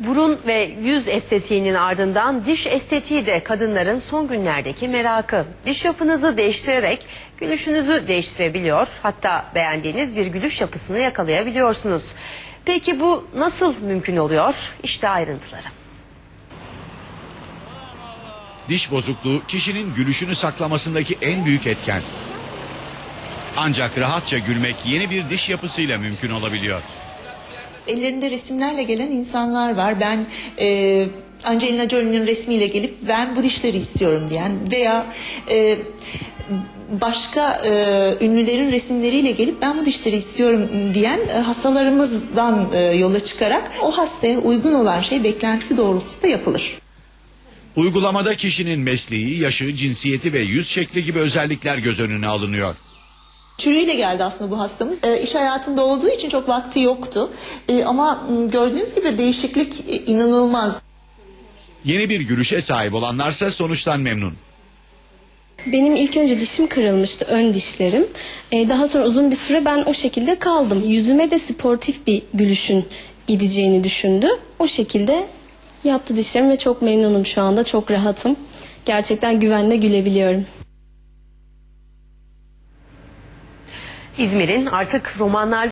Burun ve yüz estetiğinin ardından diş estetiği de kadınların son günlerdeki merakı. Diş yapınızı değiştirerek gülüşünüzü değiştirebiliyor. Hatta beğendiğiniz bir gülüş yapısını yakalayabiliyorsunuz. Peki bu nasıl mümkün oluyor? İşte ayrıntıları. Diş bozukluğu kişinin gülüşünü saklamasındaki en büyük etken. Ancak rahatça gülmek yeni bir diş yapısıyla mümkün olabiliyor. Ellerinde resimlerle gelen insanlar var. Ben e, Angelina Jolie'nin resmiyle gelip ben bu dişleri istiyorum diyen veya e, başka e, ünlülerin resimleriyle gelip ben bu dişleri istiyorum diyen e, hastalarımızdan e, yola çıkarak o hastaya uygun olan şey beklentisi doğrultusunda yapılır. Uygulamada kişinin mesleği, yaşı, cinsiyeti ve yüz şekli gibi özellikler göz önüne alınıyor. Çürüğüyle geldi aslında bu hastamız. E, iş hayatında olduğu için çok vakti yoktu. E, ama m, gördüğünüz gibi değişiklik e, inanılmaz. Yeni bir gülüşe sahip olanlarsa sonuçtan memnun. Benim ilk önce dişim kırılmıştı, ön dişlerim. Ee, daha sonra uzun bir süre ben o şekilde kaldım. Yüzüme de sportif bir gülüşün gideceğini düşündü. O şekilde yaptı dişlerimi ve çok memnunum şu anda, çok rahatım. Gerçekten güvenle gülebiliyorum. İzmir'in artık romanlar